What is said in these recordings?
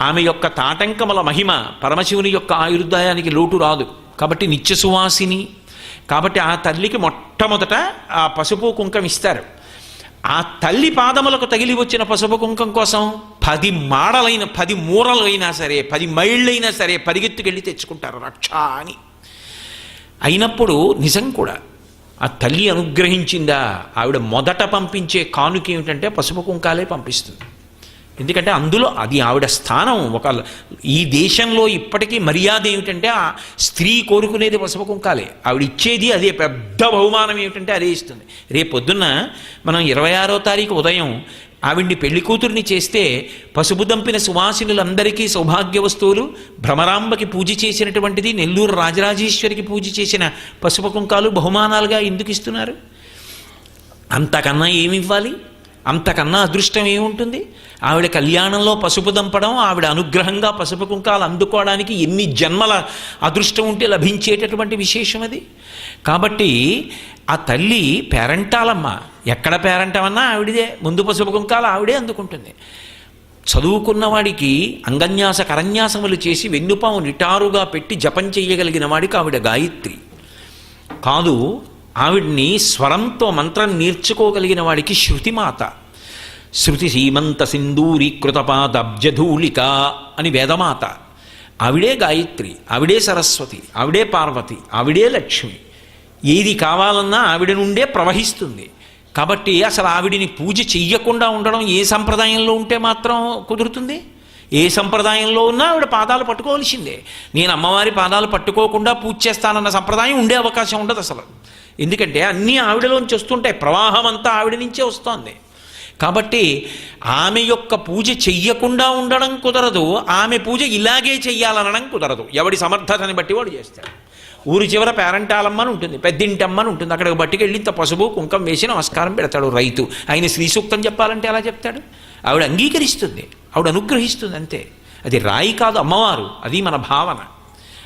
ఆమె యొక్క తాటంకముల మహిమ పరమశివుని యొక్క ఆయుర్దాయానికి లోటు రాదు. కాబట్టి నిత్య సువాసిని కాబట్టి ఆ తల్లికి మొట్టమొదట ఆ పసుపు కుంకం ఇస్తారు. ఆ తల్లి పాదములకు తగిలి వచ్చిన పసుపు కుంకం కోసం పది మాడలైన పది మూరలైనా సరే పది మైళ్ళైనా సరే పరిగెత్తుకెళ్ళి తెచ్చుకుంటారు రక్ష అని. అయినప్పుడు నిజం కూడా ఆ తల్లి అనుగ్రహించిందా? ఆవిడ మొదట పంపించే కానుక ఏమిటంటే పసుపు కుంకాలే పంపిస్తుంది. ఎందుకంటే అందులో అది ఆవిడ స్థానం. ఒక ఈ దేశంలో ఇప్పటికీ మర్యాద ఏమిటంటే ఆ స్త్రీ కోరుకునేది పసుపు కుంకాలే. ఆవిడ ఇచ్చేది అదే పెద్ద బహుమానం ఏమిటంటే అదే ఇస్తుంది. రేపు పొద్దున్న మనం ఇరవై ఆరో తారీఖు ఉదయం ఆవిడ్ని పెళ్ళి కూతుర్ని చేస్తే పసుపు దంపిన సువాసినులందరికీ సౌభాగ్య వస్తువులు భ్రమరాంబకి పూజ చేసినటువంటిది నెల్లూరు రాజరాజేశ్వరికి పూజ చేసిన పసుపు కుంకాలు బహుమానాలుగా ఎందుకు ఇస్తున్నారు? అంతకన్నా ఏమి ఇవ్వాలి? అంతకన్నా అదృష్టం ఏముంటుంది? ఆవిడ కళ్యాణంలో పసుపు దంపడం ఆవిడ అనుగ్రహంగా పసుపు కుంకాలు అందుకోవడానికి ఎన్ని జన్మల అదృష్టం ఉంటే లభించేటటువంటి విశేషం అది? కాబట్టి ఆ తల్లి పేరంటాలమ్మ. ఎక్కడ పేరంటమన్నా ఆవిడదే. ముందు పసుపు కుంకాలు ఆవిడే అందుకుంటుంది. చదువుకున్న వాడికి అంగన్యాస కరన్యాసములు చేసి వెన్నుపాము నిటారుగా పెట్టి జపం చెయ్యగలిగిన వాడికి ఆవిడ గాయత్రి. కాదు ఆవిడ్ని స్వరంతో మంత్రం నేర్చుకోగలిగిన వాడికి శృతిమాత. శృతి సీమంత సింధూరీకృతపాదబ్జధూళిక అని వేదమాత. ఆవిడే గాయత్రి ఆవిడే సరస్వతి ఆవిడే పార్వతి ఆవిడే లక్ష్మి. ఏది కావాలన్నా ఆవిడ నుండే ప్రవహిస్తుంది. కాబట్టి అసలు ఆవిడిని పూజ చెయ్యకుండా ఉండడం ఏ సంప్రదాయంలో ఉంటే మాత్రం కుదురుతుంది? ఏ సంప్రదాయంలో ఉన్నా ఆవిడ పాదాలు పట్టుకోవాల్సిందే. నేను అమ్మవారి పాదాలు పట్టుకోకుండా పూజ చేస్తానన్న సంప్రదాయం ఉండే అవకాశం ఉండదు అసలు. ఎందుకంటే అన్నీ ఆవిడలోంచి వస్తుంటాయి. ప్రవాహం అంతా ఆవిడ నుంచే వస్తోంది. కాబట్టి ఆమె యొక్క పూజ చెయ్యకుండా ఉండడం కుదరదు. ఆమె పూజ ఇలాగే చెయ్యాలనడం కుదరదు. ఎవడి సమర్థతని బట్టి వాడు చేస్తాడు. ఊరి చివర పేరంటాలమ్మని ఉంటుంది పెద్దింటమ్మని ఉంటుంది. అక్కడికి బట్టికెళ్ళి ఇంత పసుపు కుంకం వేసి నమస్కారం పెడతాడు రైతు. ఆయన శ్రీ సూక్తం చెప్పాలంటే ఎలా చెప్తాడు? ఆవిడ అంగీకరిస్తుంది ఆవిడ అనుగ్రహిస్తుంది అంతే. అది రాయి కాదు అమ్మవారు అది మన భావన.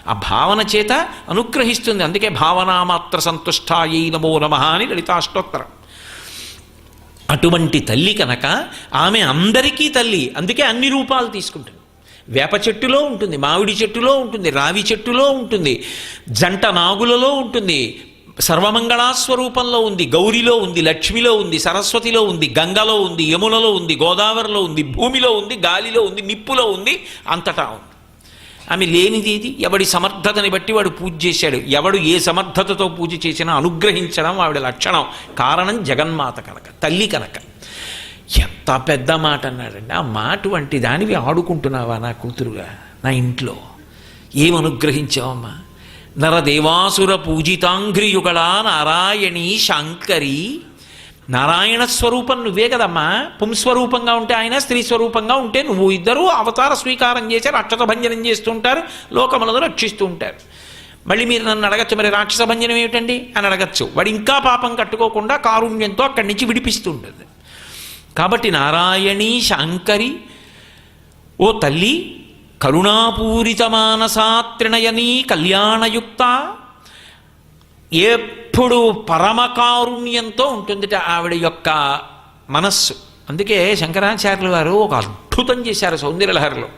ఆ భావన చేత అనుగ్రహిస్తుంది అందుకే భావనామాత్ర సంతుష్టాయై నమో నమ అని లలితాష్టోత్తరం. అటువంటి తల్లి కనుక ఆమె అందరికీ తల్లి అందుకే అన్ని రూపాలు తీసుకుంటుంది. వేప చెట్టులో ఉంటుంది మామిడి చెట్టులో ఉంటుంది రావి చెట్టులో ఉంటుంది జంట నాగులలో ఉంటుంది సర్వమంగళాస్వరూపంలో ఉంది గౌరిలో ఉంది లక్ష్మిలో ఉంది సరస్వతిలో ఉంది గంగలో ఉంది యమునలో ఉంది గోదావరిలో ఉంది భూమిలో ఉంది గాలిలో ఉంది నిప్పులో ఉంది అంతటా ఉంది. ఆమె లేనిది ఎవడి సమర్థతని బట్టి వాడు పూజ చేశాడు. ఎవడు ఏ సమర్థతతో పూజ చేసినా అనుగ్రహించడం ఆవిడ లక్షణం. కారణం జగన్మాత కనుక తల్లి కనుక. ఎంత పెద్ద మాట అన్నాడండి. ఆ మాట వంటి దానివి ఆడుకుంటున్నావా నా కూతురుగా నా ఇంట్లో? ఏమనుగ్రహించావమ్మా? నరదేవాసుర పూజితాంఘ్రియుగళ నారాయణి శాంకరి. నారాయణ స్వరూపం నువ్వే కదమ్మా. పుంస్వరూపంగా ఉంటే ఆయన స్త్రీ స్వరూపంగా ఉంటే నువ్వు ఇద్దరూ అవతార స్వీకారం చేసి రాక్షస భంజనం చేస్తుంటారు లోకములను రక్షిస్తూ ఉంటారు. మళ్ళీ మీరు నన్ను అడగచ్చు మరి రాక్షస భంజనం ఏమిటండి? అని అడగచ్చు. వాడు ఇంకా పాపం కట్టుకోకుండా కారుణ్యంతో అక్కడి నుంచి విడిపిస్తూ ఉంటుంది. కాబట్టి నారాయణి శాంకరి ఓ తల్లి కరుణాపూరిత మానసాత్రిణయనీ కళ్యాణయుక్త ఎప్పుడు పరమకారుణ్యంతో ఉంటుందిట ఆవిడ యొక్క మనస్సు. అందుకే శంకరాచార్యుల వారు ఒక అద్భుతం చేశారు సౌందర్యలహరిలో.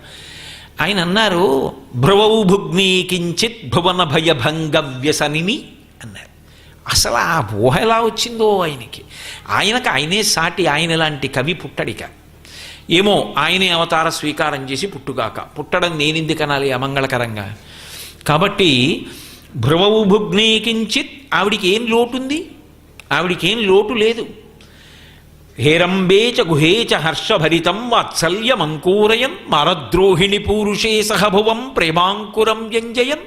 ఆయన అన్నారు భ్రువౌ భుగ్ని కించిత్ భువన భయభంగ వ్యసనిని అన్నారు. అసలు ఆ ఊహ ఎలా వచ్చిందో ఆయనకి. ఆయనకు ఆయనే సాటి ఆయన లాంటి కవి పుట్టడిక ఏమో ఆయనే అవతార స్వీకారం చేసి పుట్టుగాక. పుట్టడం నేనెందుకనాలి అమంగళకరంగా కాబట్టి భ్రువవు భుగ్నే కించిత్ ఆవిడికి ఏం లోటుంది? ఆవిడికి ఏం లోటు లేదు. హేరంబేచ గుహేచ గుహే చ హర్షభరితం వాత్సల్యమంకూరయన్ మరద్రోహిణి పూరుషే సహభువం ప్రేమాంకురం వ్యంజయన్.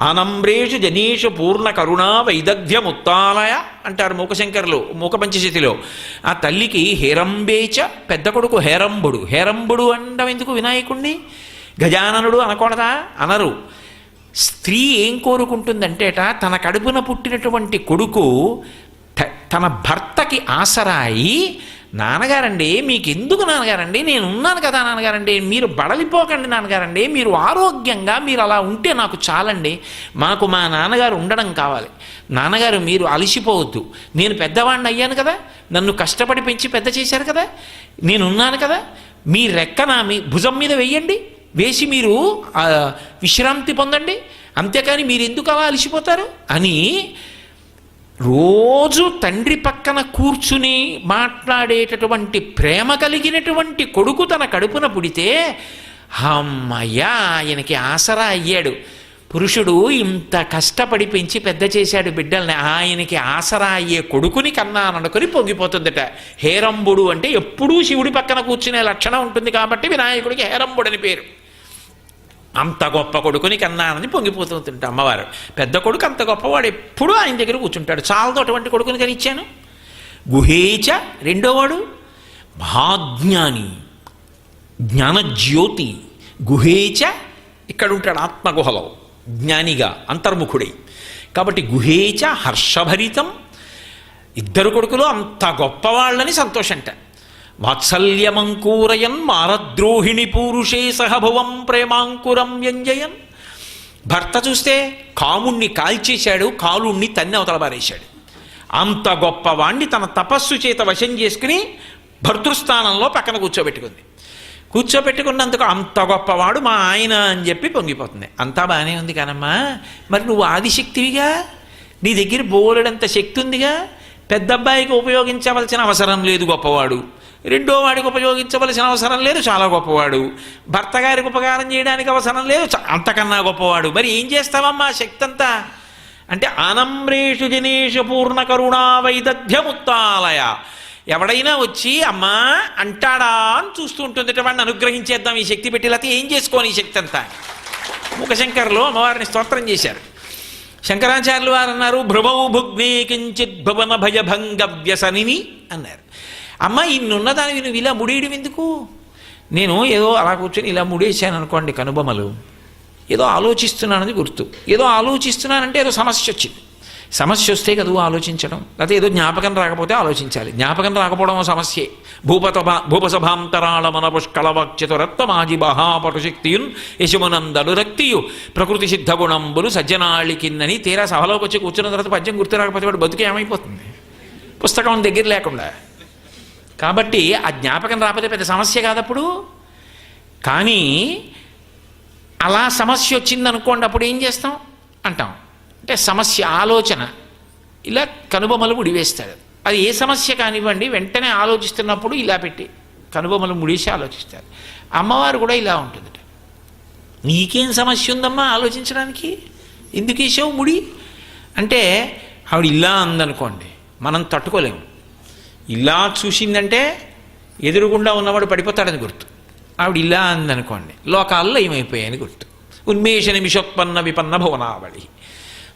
ఆనంబ్రేషు జనీషు పూర్ణ కరుణా వైదగ్ధ్యముత్తాలయ అంటారు మూకశంకరులు మూక పంచశతిలో ఆ తల్లికి హేరంబేచ పెద్ద కొడుకు హేరంబుడు. హేరంబుడు అనడం ఎందుకు వినాయకుణ్ణి? గజాననుడు అనకూడదా? అనరు. స్త్రీ ఏం కోరుకుంటుందంటేట తన కడుపున పుట్టినటువంటి కొడుకు త- తన భర్తకి ఆసరాయి నాన్నగారండి మీకెందుకు నాన్నగారండి? నేను ఉన్నాను కదా నాన్నగారండి. మీరు బడలిపోకండి నాన్నగారండి. మీరు ఆరోగ్యంగా మీరు అలా ఉంటే నాకు చాలండి. మాకు మా నాన్నగారు ఉండడం కావాలి. నాన్నగారు మీరు అలసిపోవద్దు. నేను పెద్దవాడిని అయ్యాను కదా. నన్ను కష్టపడి పెంచి పెద్ద చేశారు కదా. నేను ఉన్నాను కదా. మీ రెక్క నా మీ భుజం మీద వెయ్యండి వేసి మీరు విశ్రాంతి పొందండి. అంతేకాని మీరు ఎందుకు అలా అలసిపోతారు? అని రోజు తండ్రి పక్కన కూర్చుని మాట్లాడేటటువంటి ప్రేమ కలిగినటువంటి కొడుకు తన కడుపున పుడితే అమ్మయ్యా ఆయనకి ఆసరా అయ్యాడు. పురుషుడు ఇంత కష్టపడి పెంచి పెద్ద చేశాడు బిడ్డల్ని ఆయనకి ఆసరా అయ్యే కొడుకుని కన్నాననుకొని పొంగిపోతుందట. హేరంబుడు అంటే ఎప్పుడూ శివుడి పక్కన కూర్చునే లక్షణం ఉంటుంది కాబట్టి వినాయకుడికి హేరంబుడు అని పేరు. అంత గొప్ప కొడుకుని కన్నానని పొంగిపోతుంట అమ్మవారు. పెద్ద కొడుకు అంత గొప్పవాడు ఎప్పుడూ ఆయన దగ్గర కూర్చుంటాడు. చాలతో అటువంటి కొడుకుని కనిచ్చాను. గుహేచ రెండోవాడు మహాజ్ఞాని జ్ఞానజ్యోతి. గుహేచ ఇక్కడ ఉంటాడు ఆత్మగుహలో జ్ఞానిగా అంతర్ముఖుడై. కాబట్టి గుహేచ హర్షభరితం. ఇద్దరు కొడుకులు అంత గొప్పవాళ్ళని సంతోషంట. వాత్సల్యమంకూరయన్ మారద్రోహిణి పూరుషే సహభువం ప్రేమాంకురం వ్యంజయన్. భర్త చూస్తే కాముణ్ణి కాల్చేశాడు కాలుణ్ణి తన్ని అవతల పారేశాడు. అంత గొప్పవాణ్ణి తన తపస్సు చేత వశం చేసుకుని భర్తృస్థానంలో పక్కన కూర్చోబెట్టుకుంది. కూర్చోబెట్టుకున్నందుకు అంత గొప్పవాడు మా ఆయన అని చెప్పి పొంగిపోతుంది. అంతా బాగానే ఉంది కానమ్మా. మరి నువ్వు ఆదిశక్తివిగా? నీ దగ్గర బోలెడంత శక్తి ఉందిగా? పెద్ద అబ్బాయికి ఉపయోగించవలసిన అవసరం లేదు గొప్పవాడు. రెండో వాడికి ఉపయోగించవలసిన అవసరం లేదు చాలా గొప్పవాడు. భర్త గారికి ఉపకారం చేయడానికి అవసరం లేదు అంతకన్నా గొప్పవాడు. మరి ఏం చేస్తావమ్మా శక్తి అంతా అంటే ఆనమ్రేషు జనేషు పూర్ణ కరుణా వైదధ్యముత్తాలయ ఎవడైనా వచ్చి అమ్మా అంటాడా అని చూస్తూ ఉంటుంది. వాడిని అనుగ్రహించేద్దాం ఈ శక్తి పెట్టి లేకపోతే ఏం చేసుకోని ఈ శక్తి అంతా ముఖశంకర్లో అమ్మవారిని స్తోత్రం చేశారు. శంకరాచార్యులు వారు అన్నారు భ్రుమౌ భుగ్నే కించిత్ భువన భయభంగ వ్యసనిని అన్నారు. అమ్మ ఇన్నున్న దానికి నువ్వు ఇలా ముడేయడం ఎందుకు? నేను ఏదో అలా కూర్చొని ఇలా ముడేసాను అనుకోండి కనుబొమ్మలు. ఏదో ఆలోచిస్తున్నానని గుర్తు. ఏదో ఆలోచిస్తున్నానంటే ఏదో సమస్య వచ్చింది. సమస్య వస్తే కదా ఆలోచించడం. లేకపోతే ఏదో జ్ఞాపకం రాకపోతే ఆలోచించాలి. జ్ఞాపకం రాకపోవడం సమస్యే. భూపత భూపసభాంతరాళ మన పుష్కళవక్షతురత్వ మాజి మహాపటుశక్తియున్ యశమునందడు రక్తియు ప్రకృతి సిద్ధ గుణంబులు సజ్జనాళి కిందని తీరా సభలోకి వచ్చి కూర్చున్న తర్వాత పద్యం గుర్తు రాకపోతే వాడు బతుకు ఏమైపోతుంది? పుస్తకం దగ్గర లేకుండా. కాబట్టి ఆ జ్ఞాపకం రాకపోతే పెద్ద సమస్య కాదప్పుడు. కానీ అలా సమస్య వచ్చిందనుకోండి అప్పుడు ఏం చేస్తాం? అంటాం. అంటే సమస్య ఆలోచన. ఇలా కనుబొమలు ముడివేస్తాడు అది ఏ సమస్య కానివ్వండి వెంటనే ఆలోచిస్తున్నప్పుడు ఇలా పెట్టి కనుబొమలు ముడిసి ఆలోచిస్తారు. అమ్మవారు కూడా ఇలా ఉంటుంది నీకేం సమస్య ఉందమ్మా ఆలోచించడానికి? ఎందుకు వేసావు ముడి? అంటే ఆవిడ ఇలా అందనుకోండి మనం తట్టుకోలేము. ఇలా చూసిందంటే ఎదురుగుండా ఉన్నవాడు పడిపోతాడని గుర్తు. ఆవిడ ఇలా అందనుకోండి లోకాల్లో ఏమైపోయాయని గుర్తు. ఉన్మేష నిమిషోత్పన్న విపన్న భువనావళి.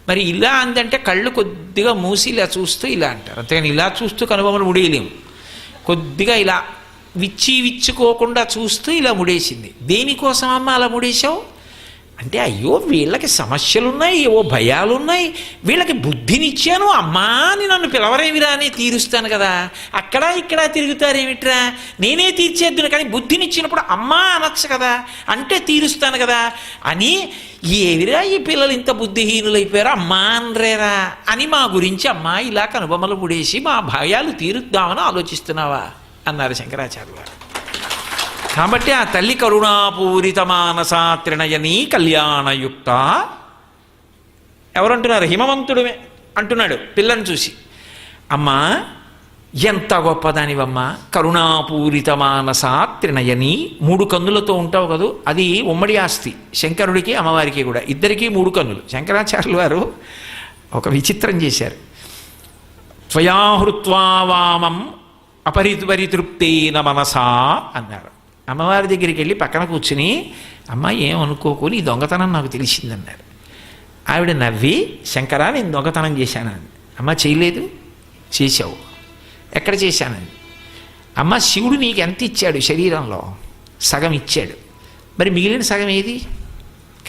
మరి ఇలా అందంటే కళ్ళు కొద్దిగా మూసి ఇలా చూస్తూ ఇలా అంటారు. అంతేగాని ఇలా చూస్తూ కనుబొమ్మలు ముడేయలేము. కొద్దిగా ఇలా విచ్చి విచ్చుకోకుండా చూస్తూ ఇలా ముడేసింది. దేనికోసం అమ్మ అలా ముడేశావు? అంటే అయ్యో వీళ్ళకి సమస్యలున్నాయి ఏవో భయాలున్నాయి. వీళ్ళకి బుద్ధినిచ్చాను అమ్మా అని నన్ను పిలవరేమిరా అని తీరుస్తాను కదా. అక్కడ ఇక్కడ తిరుగుతారేమిట్రా? నేనే తీర్చేద్దును కానీ బుద్ధినిచ్చినప్పుడు అమ్మా అనొచ్చు కదా. అంటే తీరుస్తాను కదా. అని ఏవిరా ఈ పిల్లలు ఇంత బుద్ధిహీనులైపోయారు? అమ్మా అనరేరా. అని మా గురించి అమ్మా ఇలా కనుబొమ్మలు ముడేసి మా భయాలు తీరుద్దామని ఆలోచిస్తున్నావా? అన్నారు శంకరాచార్య గారు. కాబట్టి ఆ తల్లి కరుణాపూరిత మానసా త్రిణయని కళ్యాణయుక్త. ఎవరంటున్నారు? హిమవంతుడుమే అంటున్నాడు పిల్లని చూసి. అమ్మా ఎంత గొప్పదానివమ్మా కరుణాపూరిత మానసా త్రినయని. మూడు కన్నులతో ఉంటావు కదూ. అది ఉమ్మడి ఆస్తి. శంకరుడికి అమ్మవారికి కూడా. ఇద్దరికీ మూడు కన్నులు. శంకరాచార్యులు వారు ఒక విచిత్రం చేశారు. త్వయాహృత్వా వామం అపరిపరితృప్తేన మనసా అన్నారు. అమ్మవారి దగ్గరికి వెళ్ళి పక్కన కూర్చుని అమ్మ ఏమనుకోకు నీ దొంగతనం నాకు తెలిసిందన్నారు ఆవిడ నవ్వి శంకరా నేను దొంగతనం చేశానని. అమ్మ చేయలేదు. చేశావు. ఎక్కడ చేశానని? అమ్మ శివుడు నీకు ఎంత ఇచ్చాడు శరీరంలో? సగం ఇచ్చాడు. మరి మిగిలిన సగం ఏది?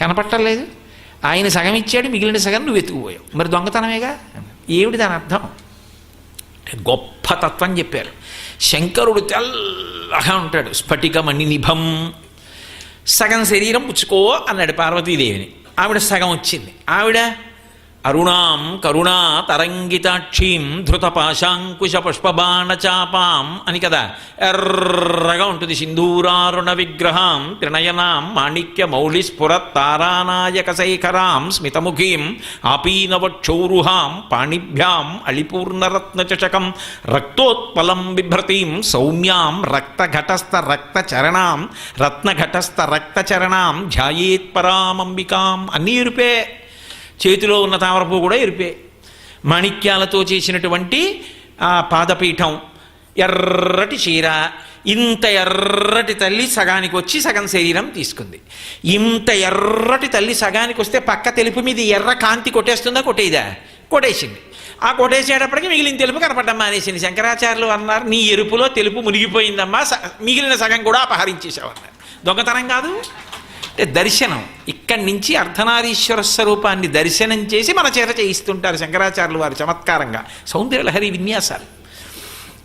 కనపట్టలేదు. ఆయన సగం ఇచ్చాడు మిగిలిన సగం నువ్వు వెతుకుపోయావు. మరి దొంగతనమేగా? ఏమిటి దాని అర్థం? గొప్ప తత్వం చెప్పారు. శంకరుడు తెల్లగా ఉంటాడు. స్ఫటికమణి నిభం. సగం శరీరం పుచ్చుకో అన్నాడు పార్వతీదేవిని. ఆవిడ సగం వచ్చింది. ఆవిడ అరుణాం కరుణా తరంగితాక్షీం ధృత పాశాంకుశ పుష్పబాణచాపాం అని కదా. ఎర్రగా ఉంటుంది సింధూరారుణ విగ్రహాం త్రినయనాం మాణిక్య మౌళి స్ఫుర తారానాయక శైఖరాం స్మితముఖీం ఆపీనవక్షౌరుహాం పాణిభ్యాం అళిపూర్ణరత్నచషకం రక్తోత్పలం బిభ్రతీం సౌమ్యాం రక్తఘటస్థ రక్తచరణాం రత్నఘటస్థ రక్తచరణాం ధ్యాయేత్పరామంబికాం అన్నీ ఇరుపే చేతిలో ఉన్న తామరపు కూడా ఎరిపే. మాణిక్యాలతో చేసినటువంటి ఆ పాదపీఠం ఎర్రటి చీర ఇంత ఎర్రటి తల్లి సగానికి వచ్చి సగం శరీరం తీసుకుంది. ఇంత ఎర్రటి తల్లి సగానికి వస్తే పక్క తెలుపు మీద ఎర్ర కాంతి కొట్టేస్తుందా కొట్టేదా? కొట్టేసింది. ఆ కొట్టేసేటప్పటికి మిగిలిన తెలుపు కనపడ్డం మానేసింది. శంకరాచార్యులు అన్నారు నీ ఎరుపులో తెలుపు మునిగిపోయిందమ్మా మిగిలిన సగం కూడా అపహరించేసావు అన్నారు. దొంగతనం కాదు. అంటే దర్శనం. ఇక్కడి నుంచి అర్ధనారీశ్వర స్వరూపాన్ని దర్శనం చేసి మన చేత చేయిస్తుంటారు శంకరాచార్యులు వారు చమత్కారంగా. సౌందర్యలహరి విన్యాసాలు.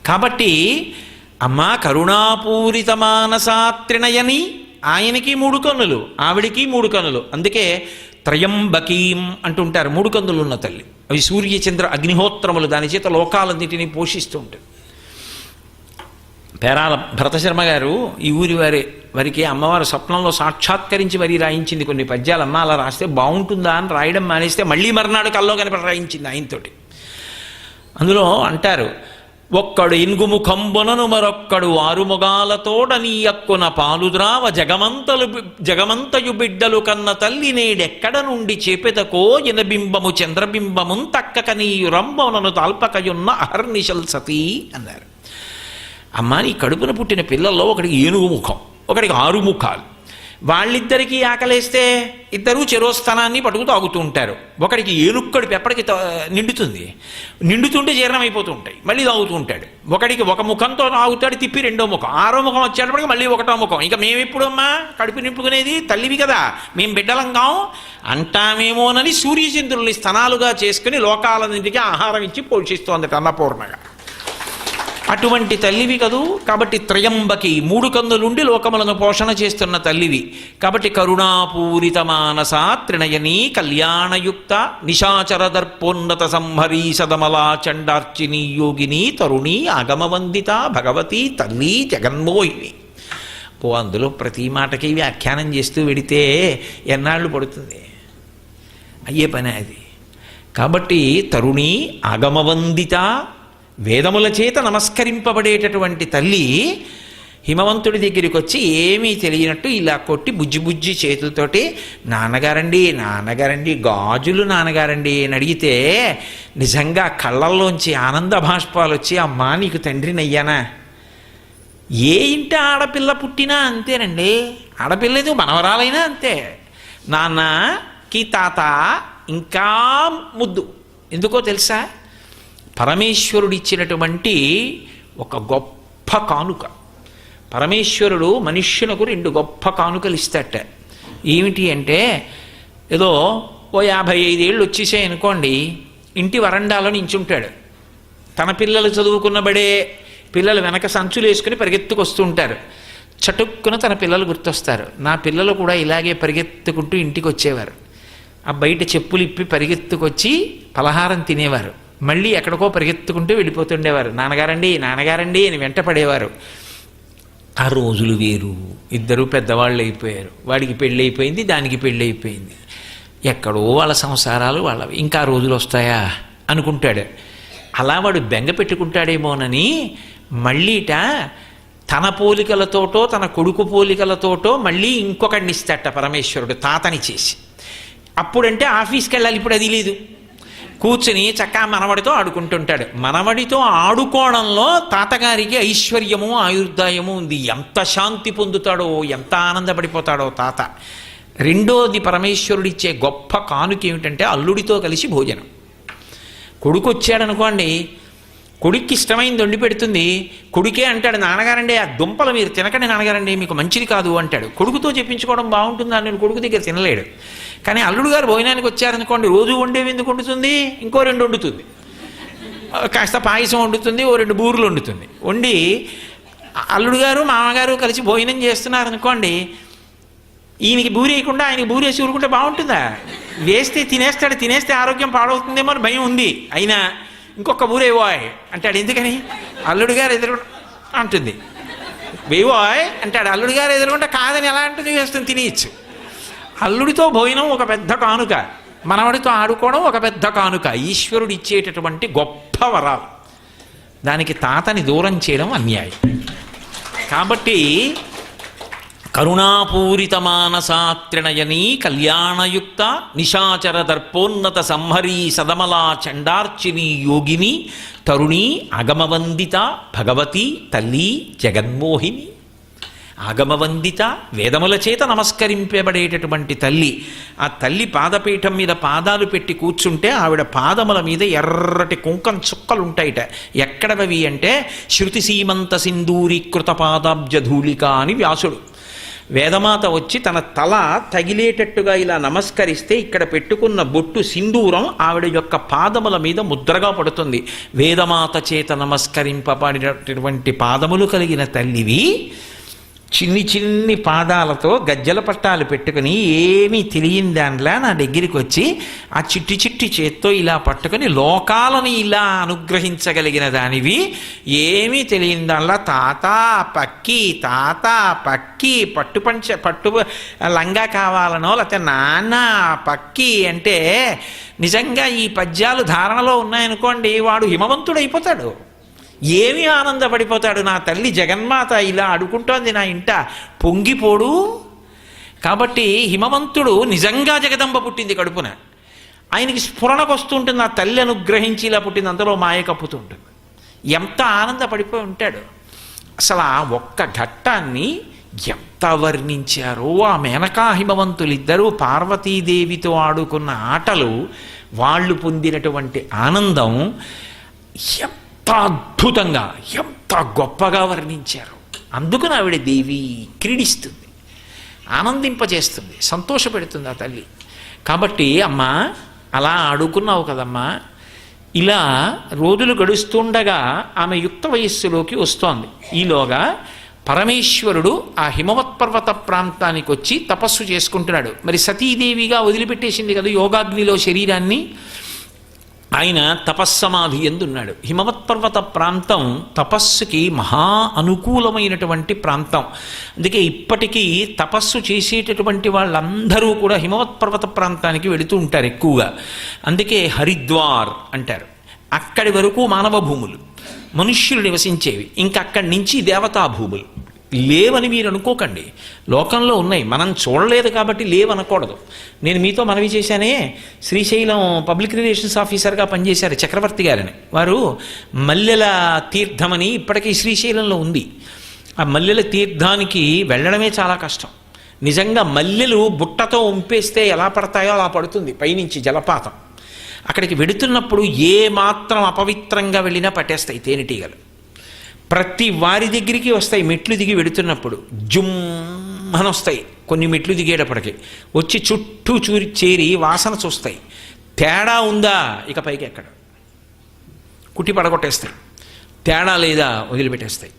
కాబట్టి అమ్మా కరుణాపూరిత మానసాత్రినయని ఆయనకి మూడు కన్నులు ఆవిడికి మూడు కన్నులు. అందుకే త్రయంబకీం అంటుంటారు మూడు కందులు ఉన్న తల్లి. అవి సూర్యచంద్ర అగ్నిహోత్రములు. దాని చేత లోకాలన్నిటినీ పోషిస్తూ ఉంటాయి. పేరాల భరతశర్మ గారు ఈ ఊరి వారి వారికి అమ్మవారు స్వప్నంలో సాక్షాత్కరించి వరి రాయించింది కొన్ని పద్యాలు. అమ్మ అలా రాస్తే బాగుంటుందా అని రాయడం మానేస్తే మళ్ళీ మర్నాడు కల్లో కనిపడి రాయించింది ఆయనతోటి. అందులో అంటారు ఒక్కడు ఇన్గుముఖంబునను మరొక్కడు ఆరుముగాలతోడ నీ అక్కున పాలుద్రావ జగమంతలు జగమంతయు బిడ్డలు కన్న తల్లి నేడెక్కడ నుండి చేపెతకో ఇనబింబము చంద్రబింబమున్ తక్కక నీయు రంబమునను తాల్పకయున్న అహర్నిశల్ సతీ అన్నారు. అమ్మ నీ కడుపున పుట్టిన పిల్లల్లో ఒకడికి ఏనుగు ముఖం ఒకడికి ఆరు ముఖాలు. వాళ్ళిద్దరికీ ఆకలేస్తే ఇద్దరూ చెరోస్థానాన్ని పట్టుకు తాగుతూ ఉంటారు. ఒకడికి ఏనుగు కడుపు ఎప్పటికి తా- నిండుతుంది. నిండుతుంటే జీర్ణం ఉంటాయి మళ్ళీ తాగుతూ ఉంటాడు. ఒకడికి ఒక ముఖంతో తాగుతాడు తిప్పి రెండో ముఖం. ఆరో ముఖం వచ్చేటప్పటికి మళ్ళీ ఒకటో ముఖం. ఇంకా మేము కడుపు నింపుకునేది తల్లివి కదా మేము బిడ్డలంగాం. అంటామేమోనని సూర్యచంద్రుల్ని స్థనాలుగా చేసుకుని లోకాలన్నింటికి ఆహారం ఇచ్చి పోషిస్తోంది అన్నపూర్ణగా అటువంటి తల్లివి కదూ? కాబట్టి త్రయంబకి మూడు కందులుండి లోకములను పోషణ చేస్తున్న తల్లివి. కాబట్టి కరుణాపూరిత మానస త్రినయనీ కళ్యాణయుక్త నిశాచర దర్పోన్నత సంహరీ సదమలా చండార్చిని యోగిని తరుణి ఆగమవందిత భగవతి తల్లి జగన్మోహిని. ఓ అందులో ప్రతి మాటకి వ్యాఖ్యానం చేస్తూ వెడితే ఎన్నాళ్ళు పడుతుంది? అయ్యే పనే అది. కాబట్టి తరుణి ఆగమవందిత వేదముల చేత నమస్కరింపబడేటటువంటి తల్లి హిమవంతుడి దగ్గరికి వచ్చి ఏమీ తెలియనట్టు ఇలా కొట్టి బుజ్జి బుజ్జి చేతులతోటి నాన్నగారండి నాన్నగారండి గాజులు నాన్నగారండి అని అడిగితే నిజంగా కళ్ళల్లోంచి ఆనంద భాష్పాలు వచ్చి అమ్మా నీకు తండ్రినయ్యానా ఏ ఇంటి ఆడపిల్ల పుట్టినా అంతేనండి. ఆడపిల్లది మనవరాలైనా అంతే. నాన్నకి తాత ఇంకా ముద్దు. ఎందుకో తెలుసా? పరమేశ్వరుడు ఇచ్చినటువంటి ఒక గొప్ప కానుక. పరమేశ్వరుడు మనుష్యులకు రెండు గొప్ప కానుకలు ఇస్తాట ఏమిటి అంటే ఏదో ఓ యాభై ఐదేళ్ళు వచ్చేసాయి అనుకోండి ఇంటి వరండాలో నించుంటాడు. తన పిల్లలు చదువుకున్నబడే పిల్లలు వెనక సంచులు వేసుకుని పరిగెత్తుకొస్తూ ఉంటారు చటుక్కున తన పిల్లలు గుర్తొస్తారు. నా పిల్లలు కూడా ఇలాగే పరిగెత్తుకుంటూ ఇంటికి వచ్చేవారు ఆ బయట చెప్పులు ఇప్పి పరిగెత్తుకొచ్చి పలహారం తినేవారు. మళ్ళీ ఎక్కడికో పరిగెత్తుకుంటూ వెళ్ళిపోతుండేవారు. నాన్నగారండి నాన్నగారండి అని వెంట పడేవారు. ఆ రోజులు వేరు. ఇద్దరు పెద్దవాళ్ళు అయిపోయారు వాడికి పెళ్ళి అయిపోయింది దానికి పెళ్ళి అయిపోయింది ఎక్కడో వాళ్ళ సంసారాలు వాళ్ళవి. ఇంకా రోజులు వస్తాయా? అనుకుంటాడు. అలా వాడు బెంగ పెట్టుకుంటాడేమోనని మళ్ళీట తన పోలికలతోటో తన కొడుకు పోలికలతోటో మళ్ళీ ఇంకొకడిని ఇస్తాట పరమేశ్వరుడు తాతని చేసి. అప్పుడంటే ఆఫీస్కి వెళ్ళాలి ఇప్పుడు అది లేదు. కూర్చుని చక్కా మనవడితో ఆడుకుంటుంటాడు. మనవడితో ఆడుకోవడంలో తాతగారికి ఐశ్వర్యము ఆయుర్దాయము ఉంది. ఎంత శాంతి పొందుతాడో ఎంత ఆనందపడిపోతాడో తాత. రెండోది పరమేశ్వరుడిచ్చే గొప్ప కానుక ఏమిటంటే అల్లుడితో కలిసి భోజనం. కొడుకు వచ్చాడనుకోండి కొడుక్కి ఇష్టమైంది వండి పెడుతుంది. కొడుకే అంటాడు నాన్నగారండి ఆ దుంపలు మీరు తినకండి నాన్నగారండి మీకు మంచిది కాదు అంటాడు. కొడుకుతో చెప్పించుకోవడం బాగుంటుందా నేను కొడుకు దగ్గర తినలేడు. కానీ అల్లుడు గారు భోజనానికి వచ్చారనుకోండి రోజు వండేవి ఎందుకు వండుతుంది? ఇంకో రెండు వండుతుంది. కాస్త పాయసం వండుతుంది ఓ రెండు బూరులు వండుతుంది. వండి అల్లుడు గారు మామగారు కలిసి భోజనం చేస్తున్నారనుకోండి ఈయనకి బూరి వేయకుండా ఆయనకి బూరి వేసి ఊరుకుంటే బాగుంటుందా? వేస్తే తినేస్తాడు తినేస్తే ఆరోగ్యం పాడవుతుందేమో అని భయం ఉంది. అయినా ఇంకొక బూరే వాయ్ అంటాడు ఎందుకని? అల్లుడు గారు ఎదురు అంటుంది. వేవాయ్ అంటాడు అల్లుడు గారు ఎదురుకుంటే కాదని ఎలా అంటుంది? వేస్తుంది తినేయచ్చు. అల్లుడితో భోజనం ఒక పెద్ద కానుక. మనవడితో ఆడుకోవడం ఒక పెద్ద కానుక. ఈశ్వరుడు ఇచ్చేటటువంటి గొప్ప వరాలు. దానికి తాతని దూరం చేయడం అన్యాయం. కాబట్టి కరుణాపూరిత మానసాత్రిణయనీ కళ్యాణయుక్త నిశాచర దర్పోన్నత సంహరీ సదమలా చండార్చిని యోగిని తరుణీ అగమవందిత భగవతి తల్లి జగన్మోహిని. ఆగమవందిత వేదముల చేత నమస్కరింపబడేటటువంటి తల్లి. ఆ తల్లి పాదపీఠం మీద పాదాలు పెట్టి కూర్చుంటే ఆవిడ పాదముల మీద ఎర్రటి కుంకం చుక్కలు ఉంటాయిట ఎక్కడవి అంటే శృతి సీమంత సింధూరీకృత పాదాబ్జ అని వ్యాసుడు. వేదమాత వచ్చి తన తల తగిలేటట్టుగా ఇలా నమస్కరిస్తే ఇక్కడ పెట్టుకున్న బొట్టు సింధూరం ఆవిడ యొక్క పాదముల మీద ముద్రగా పడుతుంది. వేదమాత చేత నమస్కరింపబడినటువంటి పాదములు కలిగిన తల్లివి చిన్ని చిన్ని పాదాలతో గజ్జల పట్టాలు పెట్టుకుని ఏమీ తెలియని దానిలా నా దగ్గరికి వచ్చి ఆ చిట్టి చిట్టి చేత్తో ఇలా పట్టుకొని లోకాలను ఇలా అనుగ్రహించగలిగిన దానివి ఏమీ తెలియని దానిలా తాత పక్కి తాత పక్కి పట్టు పంచ పట్టు లంగా కావాలనో లేకపోతే నాన్న పక్కి అంటే నిజంగా ఈ పద్యాలు ధారణలో ఉన్నాయనుకోండి వాడు హిమవంతుడైపోతాడు. ఏమి ఆనందపడిపోతాడు? నా తల్లి జగన్మాత ఇలా అడుకుంటోంది నా ఇంట. పొంగిపోడు. కాబట్టి హిమవంతుడు నిజంగా జగదంబ పుట్టింది కడుపున. ఆయనకి స్ఫురణకు వస్తుంటుంది నా తల్లి అనుగ్రహించి ఇలా పుట్టింది అందులో మాయ కప్పుతూ ఉంటుంది ఎంత ఆనందపడిపోయి ఉంటాడు? అసలు ఆ ఒక్క ఘట్టాన్ని ఎంత వర్ణించారో ఆ మేనకా హిమవంతులిద్దరూ పార్వతీదేవితో ఆడుకున్న ఆటలు వాళ్ళు పొందినటువంటి ఆనందం ఎంత అద్భుతంగా ఎంత గొప్పగా వర్ణించారు. అందుకని ఆవిడ దేవి క్రీడిస్తుంది ఆనందింపజేస్తుంది సంతోషపెడుతుంది ఆ తల్లి. కాబట్టి అమ్మా అలా ఆడుకున్నావు కదమ్మా ఇలా రోజులు గడుస్తుండగా ఆమె యుక్త వయస్సులోకి వస్తోంది. ఈలోగా పరమేశ్వరుడు ఆ హిమవత్ పర్వత ప్రాంతానికి వచ్చి తపస్సు చేసుకుంటున్నాడు. మరి సతీదేవిగా వదిలిపెట్టేసింది కదా యోగాగ్నిలో శరీరాన్ని ఆయన తపస్సమాధి ఎందున్నాడు? హిమవత్ పర్వత ప్రాంతం తపస్సుకి మహా అనుకూలమైనటువంటి ప్రాంతం. అందుకే ఇప్పటికీ తపస్సు చేసేటటువంటి వాళ్ళందరూ కూడా హిమవత్ పర్వత ప్రాంతానికి వెళుతూ ఉంటారు ఎక్కువగా. అందుకే హరిద్వార్ అంటారు. అక్కడి వరకు మానవ భూములు. మనుష్యులు నివసించేవి. ఇంకా అక్కడి నుంచి దేవతా భూములు. లేవని మీరు అనుకోకండి. లోకంలో ఉన్నాయి. మనం చూడలేదు కాబట్టి లేవనకూడదు. నేను మీతో మనవి చేశానే శ్రీశైలం పబ్లిక్ రిలేషన్స్ ఆఫీసర్గా పనిచేశారు చక్రవర్తి గారని. వారు మల్లెల తీర్థమని ఇప్పటికీ శ్రీశైలంలో ఉంది. ఆ మల్లెల తీర్థానికి వెళ్ళడమే చాలా కష్టం. నిజంగా మల్లెలు బుట్టతో ఉంపేస్తే ఎలా పడతాయో అలా పడుతుంది పైనుంచి జలపాతం. అక్కడికి వెడుతున్నప్పుడు ఏ మాత్రం అపవిత్రంగా వెళ్ళినా పట్టేస్తాయి తేనెటీగలు. ప్రతి వారి దగ్గరికి వస్తాయి. మెట్లు దిగి వెడుతున్నప్పుడు జుమ్మని వస్తాయి. కొన్ని మెట్లు దిగేటప్పటికి వచ్చి చుట్టూ చూరి చేరి వాసన చూస్తాయి. తేడా ఉందా? ఇక పైకి ఎక్కడ. కుట్టి పడగొట్టేస్తాయి. తేడా లేదా? వదిలిపెట్టేస్తాయి.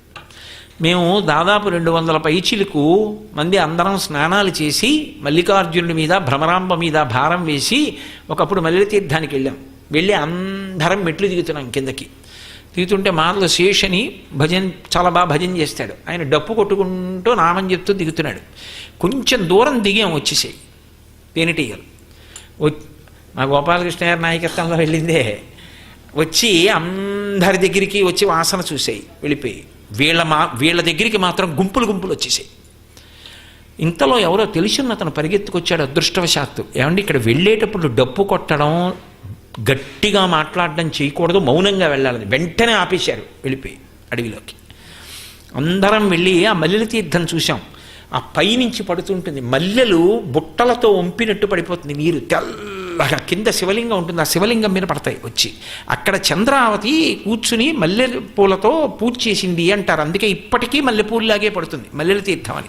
మేము దాదాపు రెండు వందల పైచిలకు మంది అందరం స్నానాలు చేసి మల్లికార్జునుడి మీద భ్రమరాంబ మీద భారం వేసి ఒకప్పుడు మల్లెల తీర్థానికి వెళ్ళాం. వెళ్ళి అందరం మెట్లు దిగుతున్నాం కిందకి. దిగుతుంటే మాటలు శేషని భజన్ చాలా బాగా భజన చేస్తాడు. ఆయన డప్పు కొట్టుకుంటూ నామని చెప్తూ దిగుతున్నాడు. కొంచెం దూరం దిగాం వచ్చేసాయి తేనెటీగలు. మా గోపాలకృష్ణ గారి నాయకత్వంలో వెళ్ళిందే. వచ్చి అందరి దగ్గరికి వచ్చి వాసన చూసాయి వెళ్ళిపోయి. వీళ్ళ మా వీళ్ళ దగ్గరికి మాత్రం గుంపులు గుంపులు వచ్చేసాయి. ఇంతలో ఎవరో తెలిసిన అతను పరిగెత్తుకొచ్చాడు అదృష్టవశాత్తు. ఏమండి ఇక్కడ వెళ్ళేటప్పుడు డప్పు కొట్టడం గట్టిగా మాట్లాడడం చేయకూడదు మౌనంగా వెళ్ళాలని. వెంటనే ఆపేశారు వెళ్ళిపోయి అడవిలోకి. అందరం వెళ్ళి ఆ మల్లెల తీర్థం చూసాం ఆ పైనుంచి పడుతుంటుంది. మల్లెలు బుట్టలతో వంపినట్టు పడిపోతుంది నీరు. తెల్లగా కింద శివలింగం ఉంటుంది. ఆ శివలింగం మీద పడతాయి వచ్చి. అక్కడ చంద్రావతి కూర్చుని మల్లె పూలతో పూజ చేసింది అంటారు. అందుకే ఇప్పటికీ మల్లెపూల్లాగే పడుతుంది. మల్లెల తీర్థం అని.